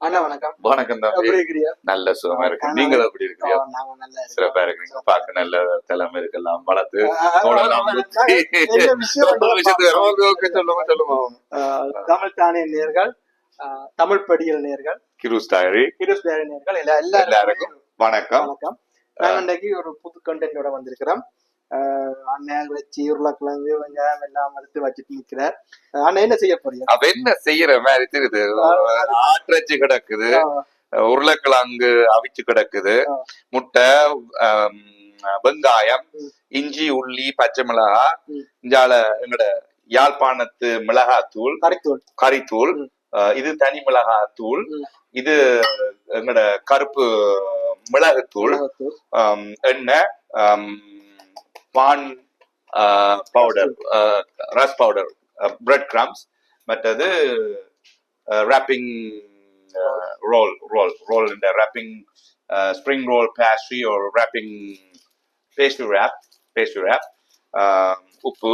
அண்ணா வணக்கம். வணக்கம் தம்பி. இருக்கிறீங்க? நல்ல சுகமா இருக்கு. ஆ, நீங்க எப்படி இருக்கோம். சிறப்பா இருக்கீங்க பார்க்க நல்ல தலைமை இருக்கலாம். வளர்த்து தமிழ் தானிய நேர்கள் தமிழ் படியல் நேர்கள் கிருஸ் டாயரி கிருஸ் பேர நேர்கள் எல்லா எல்லாருக்கும் வணக்கம். வணக்கம். நாங்க இன்னைக்கு ஒரு புது கண்டென்ட்டோட வந்திருக்கிறோம். அண்ணன் வச்சு உருளைக்கிழங்கு வெங்காயம் எல்லாம் எடுத்து வச்சுட்டு நிக்கிறார். அண்ணன் என்ன செய்ய போறீங்க? அவ என்ன செய்யற மாதிரி தெரியுது? ஆற்றச்சு கிடக்குது. உருளைக்கிழங்கு அவிச்சு கிடக்குது. முட்டை வெங்காயம். இஞ்சி உள்ளி பச்சை மிளகாய் ம். இஞ்சால எங்கட யாழ்ப்பாணத்து மிளகாத்தூள் கறித்தூள். கறித்தூள் இது தனி மிளகாத்தூள். இது எங்கட கருப்பு மிளகுத்தூள் எண்ணெய் பான் powder rusk powder bread crumbs மற்றது ரேப்பிங் ரோல் ரோல் ரோல் இந்த ரேப்பிங் ஸ்ப்ரிங் ரோல் பேஸ்ட்ரி ஒரு wrapping pastry wrap pastry wrap உப்பு.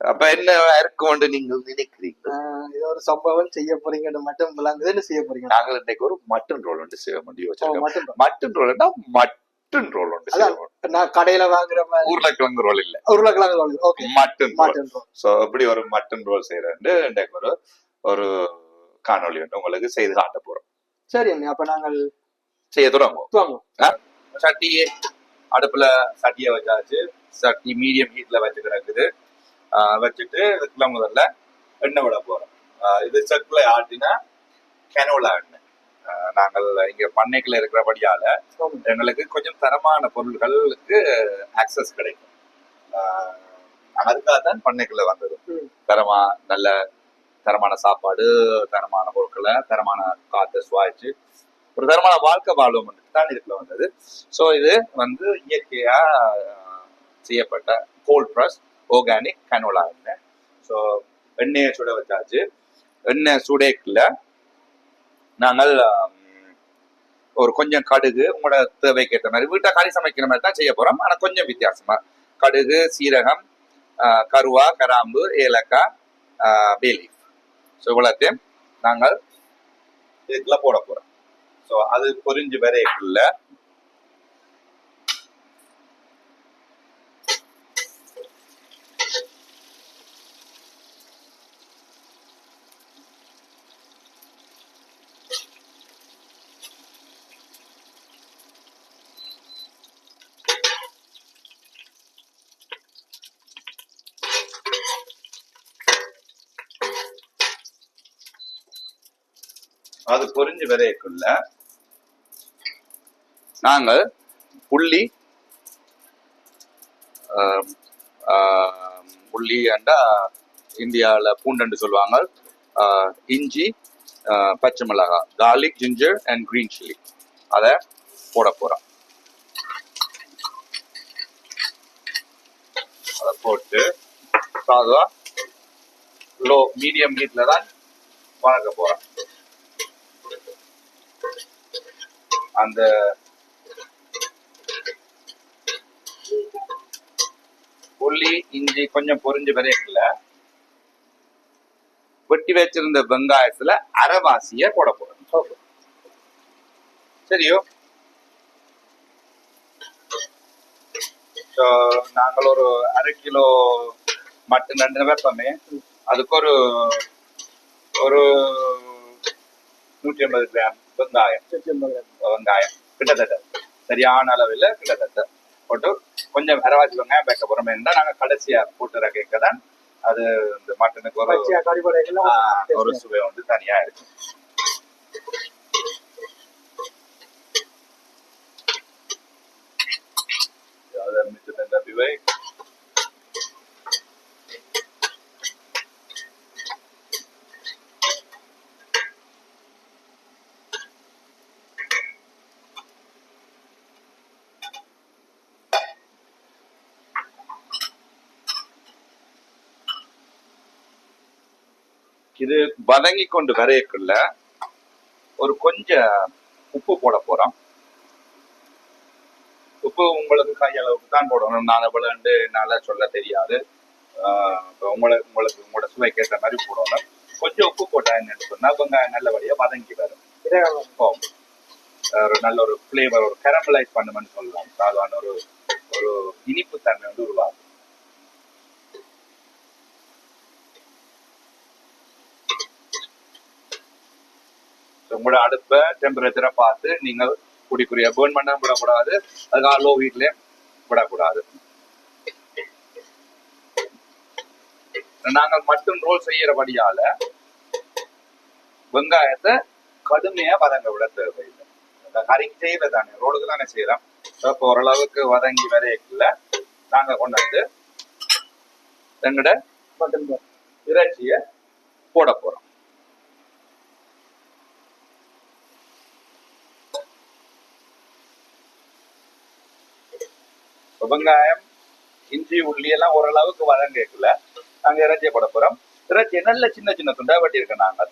அப்ப என்ன இருக்கும்னு நீங்கள் நினைக்கிறீங்க இது ஒரு சம்பவம் செய்ய போறீங்கன்னு மட்டும் என்ன செய்ய போறீங்க? நாங்கள் இன்னைக்கு ஒரு மட்டன் ரோல் ஒன்று செய்ய முடியும் மட்டன் ரோல்னா மட்டன் ரோல் ஒன்று அதான். செய்வோம் நான் கடையில வாங்குற உருளைக்கிழங்கு ரோல் இல்ல. உருளைக்கிழங்கு வாங்குது okay mutton roll mutton roll so இப்படி ஒரு மட்டன் ரோல் செய்யறேன் இன்னைக்கு ஒரு ஒரு காணொளி வந்து உங்களுக்கு செய்து காட்ட போறோம். சரி அப்ப நாங்கள் செய்ய தொடங்குவோம். சட்டியே அடுப்புல சட்டியை வச்சாச்சு. சட்டி மீடியம் ஹீட்ல வச்சு கிடக்குது. வச்சுட்டு இதுக்குள்ள முதல்ல எண்ணெய் விட போறோம். இது செக்குல ஆட்டினா கெனோலா எண்ணெய். நாங்கள் இங்க பண்ணைக்குள்ள இருக்கிறபடியால. எங்களுக்கு கொஞ்சம் தரமான பொருள்களுக்கு ஆக்சஸ் கிடைக்கும். அதுக்காக தான் பண்ணைக்குள்ள வந்தது. தரமா நல்ல தரமான சாப்பாடு தரமான பொருட்களை தரமான காத்தை சுவாய்ச்சு ஒரு தரமான வாழ்க்கை வாழ்வும் தான் இதுக்குள்ள வந்தது. ஸோ இது வந்து இயற்கையா ஆஹ், செய்யப்பட்ட கோல்ட் ப்ரெஸ் ஆர்கானிக் கனோலா எண்ணெய் ஸோ எண்ணெயை சுட வச்சாச்சு. எண்ணெய் சுடேக்குள்ள நாங்கள் ஒரு கொஞ்சம் கடுகு உங்களோட தேவைக்கு ஏற்ற மாதிரி வீட்டை கறி சமைக்கிற மாதிரி தான் செய்ய போறோம். ஆனால் கொஞ்சம் வித்தியாசமா. கடுகு சீரகம் கருவா கராம்பு ஏலக்காய் பேலீஃப் ஸோ இவ்வளோத்தையும் நாங்கள் இதுக்குள்ள போட போறோம். ஸோ அது பொரிஞ்சு வரைக்குள்ள அது பொறிஞ்சு விதையக்குள்ள நாங்கள் புள்ளி புள்ளி அண்டா இந்தியாவில் பூண்டன்னு சொல்லுவாங்க. இஞ்சி பச்சை மிளகாய் garlic ginger and green chilli அதை போட போகிறோம் அதை போட்டு சாதா லோ மீடியம் ஹீட்டில் தான் வணக்க போகிறோம் அந்த உள்ளி இஞ்சி கொஞ்சம் பொரிஞ்சு வரையக்குள்ள வெட்டி வச்சிருந்த வெங்காயத்துல அரைவாசிய போட போறோம். சரியோ? நாங்கள் ஒரு அரை கிலோ மட்டன் ரெண்டு வைப்போமே. அதுக்கு ஒரு ஒரு நூற்றி ஐம்பது கிராம் வெங்காயம். வெங்காயம் கிட்டத்தட்ட சரியான அளவில் கிட்டத்தட்ட போட்டு கொஞ்சம் அரவாசி வெங்காயம் வைக்க போறோம் என்ன நாங்க கடைசியா போட்டுற கேட்க தான் அது இந்த மட்டனுக்கு ஒரு ஒரு சுவை வந்து தனியா இருக்கு மிச்சத்தை தப்பி இது வதங்கி கொண்டு வரையக்குள்ள ஒரு கொஞ்சம் உப்பு போட போறோம். உப்பு உங்களுக்கு கையளவுக்கு தான் போடணும். நான் எவ்வளோண்டு என்னால் சொல்ல தெரியாது. உங்களுக்கு உங்களுக்கு உங்களோட சுவைக்கு ஏற்ற மாதிரி போடணும். கொஞ்சம் உப்பு போட்டா என்னன்னு சொன்னா வெங்காயம் நல்லபடியா வதங்கி வரும். ஒரு நல்ல ஒரு ஃப்ளேவர் ஒரு கரமலைஸ் பண்ணுமென்னு சொல்லலாம் சாதாரண ஒரு ஒரு இனிப்பு தன்மை வந்து உருவாகும். உங்களோட அடுப்பை டெம்பரேச்சரை பார்த்து நீங்கள் குடிக்குரிய பேர்ன் பண்ண விடக்கூடாது. அதுக்காக லோ வீட்லயும் விடக்கூடாது. நாங்கள் மட்டும் ரோல் செய்யறபடியால வெங்காயத்தை கடுமையா வதங்க விட தேவையில்லை. கறிக்கு செய்யல தானே ரோடுக்கு தானே செய்யறோம். இப்போ ஓரளவுக்கு வதங்கி வரையக்குள்ள நாங்க கொண்டு வந்து எங்கட இறைச்சிய போட போறோம். வெங்காயம் இஞ்சி உள்ளி எல்லாம் ஓரளவுக்கு வதங்கக்குள்ள நாங்க இறைச்சியை போட போறோம். இறைச்சி நல்ல சின்ன சின்ன துண்டா வெட்டி இருக்கோம் நாங்க.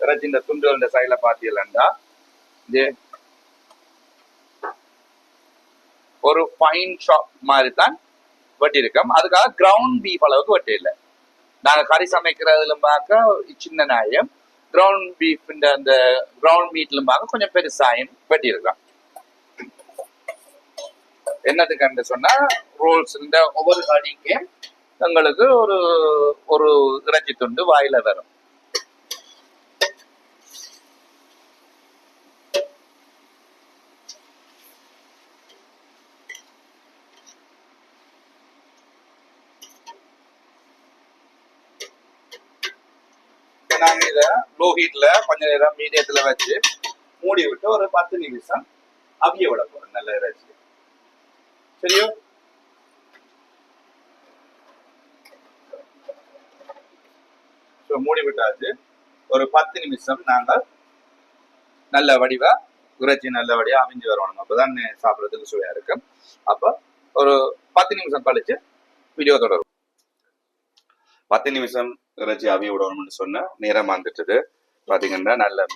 இறைச்சி இந்த துண்டு இந்த சைட்ல பாத்தீங்களா இது ஒரு ஃபைன் ஷாப் மாதிரி தான் வெட்டியிருக்கோம். அதுக்காக கிரவுண்ட் பீஃப் அளவுக்கு வெட்டி இல்லை நாங்க கறி சமைக்கிறதுல பார்க்க சின்ன நாயம். கிரவுண்ட் பீஃப் அந்த கிரவுண்ட் மீட்லும் பார்க்க கொஞ்சம் பெருசாயம் வெட்டியிருக்கோம் என்னதுக்கு சொன்னா ரோல்ஸ் இந்த ஒவ்வொரு கறிக்கும் எங்களுக்கு ஒரு ஒரு இறைச்சி துண்டு வாயில வரும். இப்ப நாங்க இத லோ ஹீட்ல கொஞ்ச நேரம் மீடியத்துல வச்சு மூடி விட்டு ஒரு பத்து நிமிஷம் அவிய விட போறோம். நல்ல இறைச்சி சரியோ? ஸோ மூடி விட்டாச்சு. ஒரு பத்து நிமிஷம் நாங்கள் நல்ல வடிவா இறைச்சி நல்ல வடிவா அவிஞ்சு வரணும். அப்பதான் சாப்பிட்றதுக்கு சுவையா இருக்கும். அப்போ ஒரு பத்து நிமிஷம் கழிச்சு வீடியோ தொடரும். பத்து நிமிஷம் இறைச்சி அவிய விடணும்னு சொன்ன நேரம் வந்துட்டுது. பார்த்தீங்கன்னா நல்ல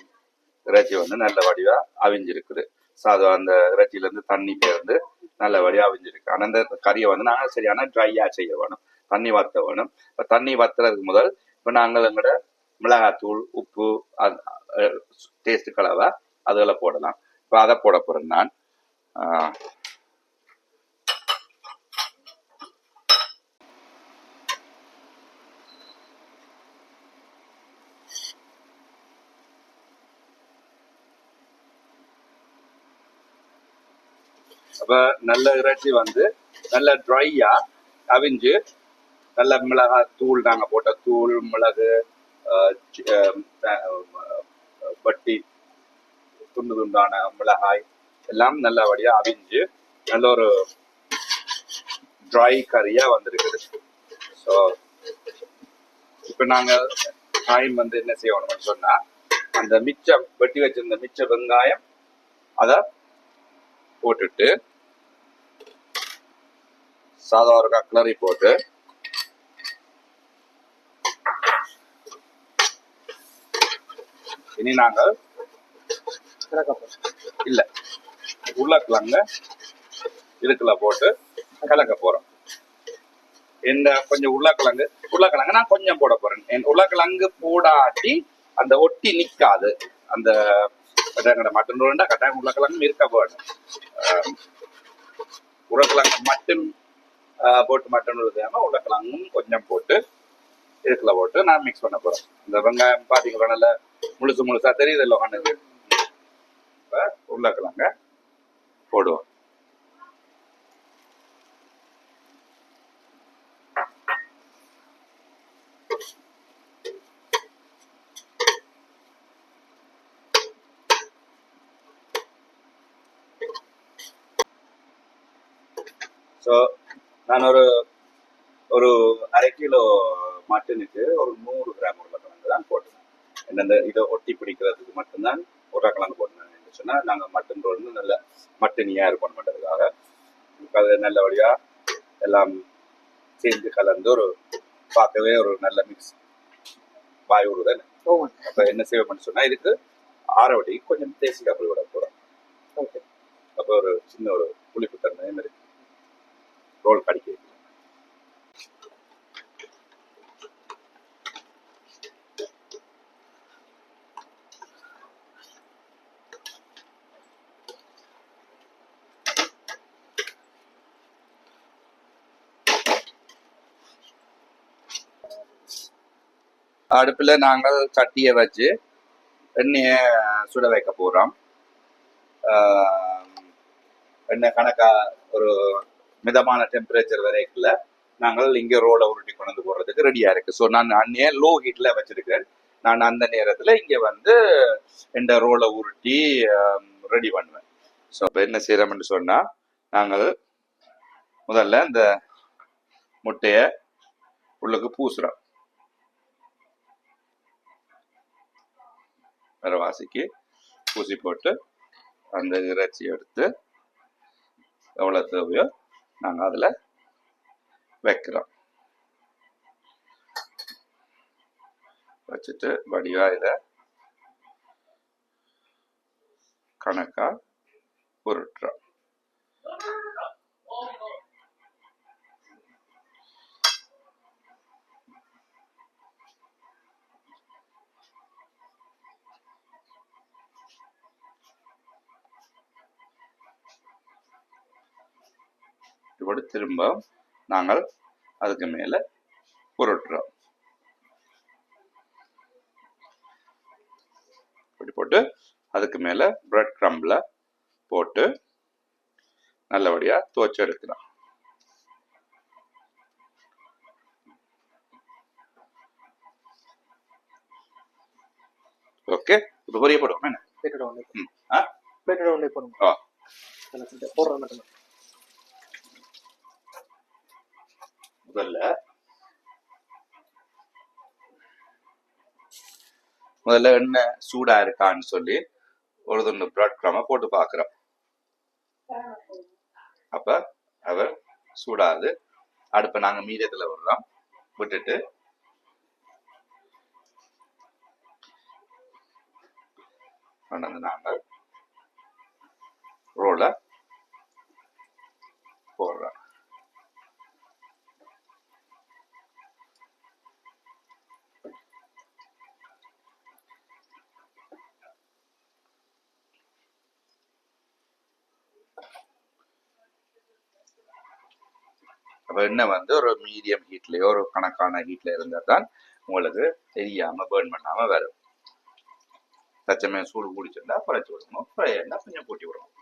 இறைச்சி வந்து நல்ல வடிவா அவிஞ்சிருக்குது. சாதம் அந்த இறைச்சியிலேருந்து தண்ணி பேர்ந்து நல்ல வடிவா அவிஞ்சிருக்கு ஆனால் அந்த கறியை வந்து நாங்கள் சரியான ட்ரையாக செய்ய வேணும் தண்ணி வத்த வேணும். இப்போ தண்ணி வற்றுறதுக்கு முதல் இப்போ நாங்கள் எங்களோட மிளகாத்தூள் உப்பு டேஸ்ட் கலவை அதில் போடலாம். இப்போ அதை போட போகிறேன் நான். அப்போ நல்ல இறைச்சி வந்து நல்ல ட்ரையா அவிஞ்சு நல்ல மிளகாய் தூள் நாங்கள் போட்ட தூள் மிளகு வட்டி துண்டு துண்டான மிளகாய் எல்லாம் நல்லபடியாக அவிஞ்சு நல்ல ஒரு ட்ரை கறியாக வந்திருக்குது. ஸோ இப்போ நாங்கள் டைம் வந்து என்ன செய்யணும்னு சொன்னால் அந்த மிச்சம் வெட்டி வச்சிருந்த மிச்ச வெங்காயம் அதை போட்டுட்டு சாதம் ஒரு கிளறி போட்டு. இனி நாங்கள் இல்ல உருளைக்கிழங்க இதுக்குள்ள போட்டு கலக்க போறோம். இந்த கொஞ்சம் உருளைக்கிழங்கு உருளைக்கிழங்கு நான் கொஞ்சம் போட போறேன். என் உருளைக்கிழங்கு போடாட்டி அந்த ஒட்டி நிக்காது. அந்த எங்கட மட்டன் ரோண்டா கட்டாயம் உருளைக்கிழங்கும் இருக்க வேணும். உருளைக்கிழங்கு மட்டும் போட்டு மட்டன் உருளையாம உருளைக்கிழங்கும் கொஞ்சம் போட்டு இதுக்குள்ள போட்டு நான் மிக்ஸ் பண்ண போறேன். இந்த வெங்காயம் பாத்தீங்களா நல்ல முழுசு முழுசா தெரியுது இல்லை கண்ணுக்கு இப்ப உருளைக்கிழங்க போடுவோம். ஸோ நான் ஒரு ஒரு அரை கிலோ மட்டனுக்கு ஒரு நூறு கிராம் உருளைக்கிழங்கு தான் போட்டேன். இந்த இதை ஒட்டி பிடிக்கிறதுக்கு மட்டும்தான் உருளைக்கிழங்கு போட்டேன் சொன்னா நாங்கள் மட்டன் ரோல் நல்ல மட்டனியாக இருக்கணும் பண்ணுறதுக்காக அது நல்லபடியா எல்லாம் சேர்ந்து கலந்து ஒரு பார்க்கவே ஒரு நல்ல மிக்ஸ் வாய் விடுதல் அப்போ என்ன செய்வோம்னு சொன்னா இதுக்கு ஆரவடி கொஞ்சம் தேசி கப்பல் விட போகிறோம் ஓகே. அப்போ ஒரு சின்ன ஒரு புளிப்பு தன்மையும் இருக்கு ரோல் கிடைக்குது அடுப்பில் நாங்கள் சட்டியை வச்சு எண்ணெயை சுட வைக்க போகிறோம் எண்ணெய் கணக்காக ஒரு மிதமான டெம்பரேச்சர் வரைக்குள்ள நாங்கள் இங்கே ரோலை உருட்டி கொண்டு போகிறதுக்கு போடுறதுக்கு ரெடியாக இருக்குது ஸோ நான் அன்னையே லோ ஹீட்டில் வச்சிருக்கேன் நான் அந்த நேரத்தில் இங்கே வந்து இந்த ரோலை உருட்டி ரெடி பண்ணுவேன். ஸோ இப்போ என்ன செய்கிறோம்னு சொன்னால் நாங்கள் முதல்ல இந்த முட்டையை உள்ளுக்கு பூசுகிறோம் வாசிக்கு பூசி போட்டு அந்த இறைச்சி எடுத்து எவ்வளோ தேவையோ நாங்கள் அதில் வைக்கிறோம். வச்சுட்டு வடிவாக இதை கணக்கா உருட்டுறோம். இப்படி திரும்ப நாங்கள் அதுக்கு மேலே உருட்டுறோம் இப்படி போட்டு அதுக்கு மேலே பிரெட் க்ரம்பில் போட்டு நல்லபடியாக துவச்சி எடுக்கிறோம். ஓகே இப்போ பொரிய போடுவோம் என்ன? பிளேட்டோட ஒன்று ம். ஆ? போடணும் ஆ. எனக்கு போடுறேன் மட்டும் முதல்ல. முதல்ல எண்ணெய் சூடா இருக்கான்னு சொல்லி ஒரு துண்டு பிரெட் கிராம போட்டு பார்க்குறோம். அப்ப அவர் சூடாது அடுப்பை நாங்க மீடியத்துல விடுறோம். விட்டுட்டு கொண்டாந்து நாங்கள் ரோலை போடுறோம் அப்ப எண்ணெய் வந்து ஒரு மீடியம் ஹீட்லயோ ஒரு கணக்கான ஹீட்ல இருந்தால் தான் உங்களுக்கு தெரியாம பேர்ன் பண்ணாம வரும். தச்சமயம் சூடு குடிச்சிருந்தா குறைச்சி விடணும். ஃப்ரை இருந்தால் கொஞ்சம் கூட்டி விடணும்.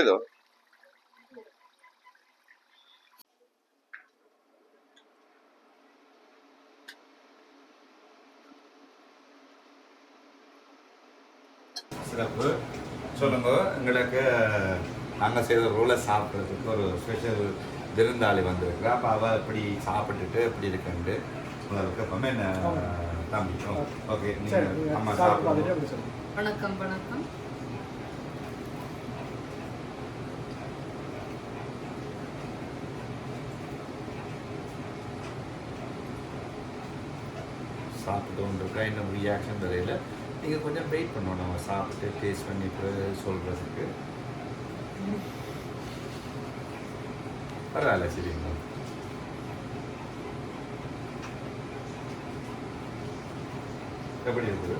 ஏதோ சிறப்பு. சொல்லுங்க எங்களுக்கு நாங்கள் செய்த ரோலை சாப்பிட்றதுக்கு ஒரு ஸ்பெஷல் விருந்தாளி வந்திருக்கு. அப்போ அவள் இப்படி சாப்பிட்டுட்டு எப்படி இருக்குன்ட்டு உங்களுக்கு அப்போ என்ன தம்பி? ஓகே நீங்கள் அம்மா சாப்பிட்டு வணக்கம் வணக்கம். சாப்பிட்டு கொண்டிருக்கா இன்னும் ரியாக்ஷன் தெரியல. நீங்கள் கொஞ்சம் வெயிட் பண்ணுவோம் நம்ம சாப்பிட்டு டேஸ்ட் பண்ணி சொல்கிறதுக்கு பரவாயில்ல சரிங்களா எப்படி இருக்குது?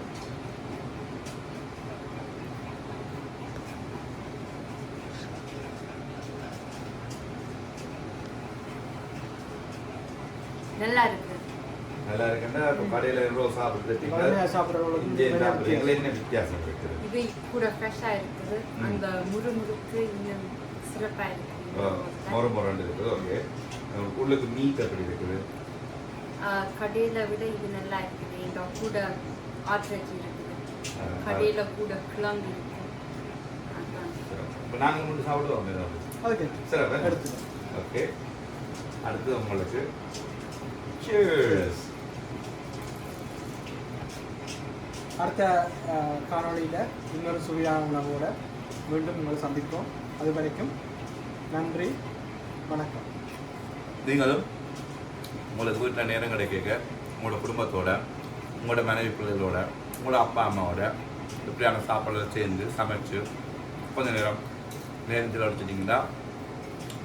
நல்லா இருக்கு. நல்லா இருக்குன்னா இப்போ கடையில் எவ்வளோ சாப்பிட்றீங்க கடையில சாப்பிடுறவங்களுக்கு இங்கே நிறைய சாப்பிட்றீங்களா என்ன வித்தியாசம். இருக்குது. இது கூட ஃப்ரெஷ்ஷாக இருக்குது. அந்த முறுமுறுக்கு இன்னும் சிறப்பாக இருக்குது மொறு மொரண்டு இருக்குது ஓகே. உள்ளுக்கு மீட் எப்படி இருக்குது? கடையில் விட இது நல்லா இருக்குது. இந்த கூட ஆட்ரேஜ் இருக்குது. கடையில் கூட கிழங்கு இருக்கு. இப்போ நாங்கள் மட்டும் சாப்பிடுவோம் சரி எடுத்து ஓகே. அடுத்து உங்களுக்கு Cheers. அடுத்த அஹ், காணொளியில இன்னொரு சுவையான உணவோட மீண்டும் உங்களை சந்திப்போம் அது வரைக்கும் நன்றி வணக்கம் நீங்களும் உங்களுக்கு வீட்டில் நேரம் கிடைக்க உங்களோட குடும்பத்தோட உங்களோட மனைவி பிள்ளைகளோட உங்களோட அப்பா அம்மாவோட இப்படியான சாப்பாடுல சேர்ந்து சமைச்சு கொஞ்ச நேரம் நேரத்தில் அடிச்சிட்டிங்கன்னா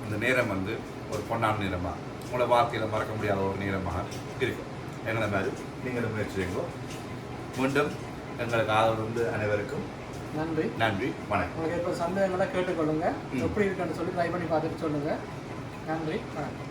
அந்த நேரம் வந்து ஒரு பொன்னான நேரமாக உங்களோட வாழ்க்கையில் மறக்க முடியாத ஒரு நேரமாக இருக்கும் எங்களை மாதிரி? நீங்களும் முயற்சி செய்யுங்க. மீண்டும் எங்களுக்கு ஆதரவு வந்து அனைவருக்கும் நன்றி. நன்றி. வணக்கம். உங்களுக்கு இப்போ சந்தேகங்களை கேட்டுக்கொள்ளுங்க. எப்படி இருக்குன்னு சொல்லி ட்ரை பண்ணி பார்த்துட்டு சொல்லுங்க. நன்றி. வணக்கம்.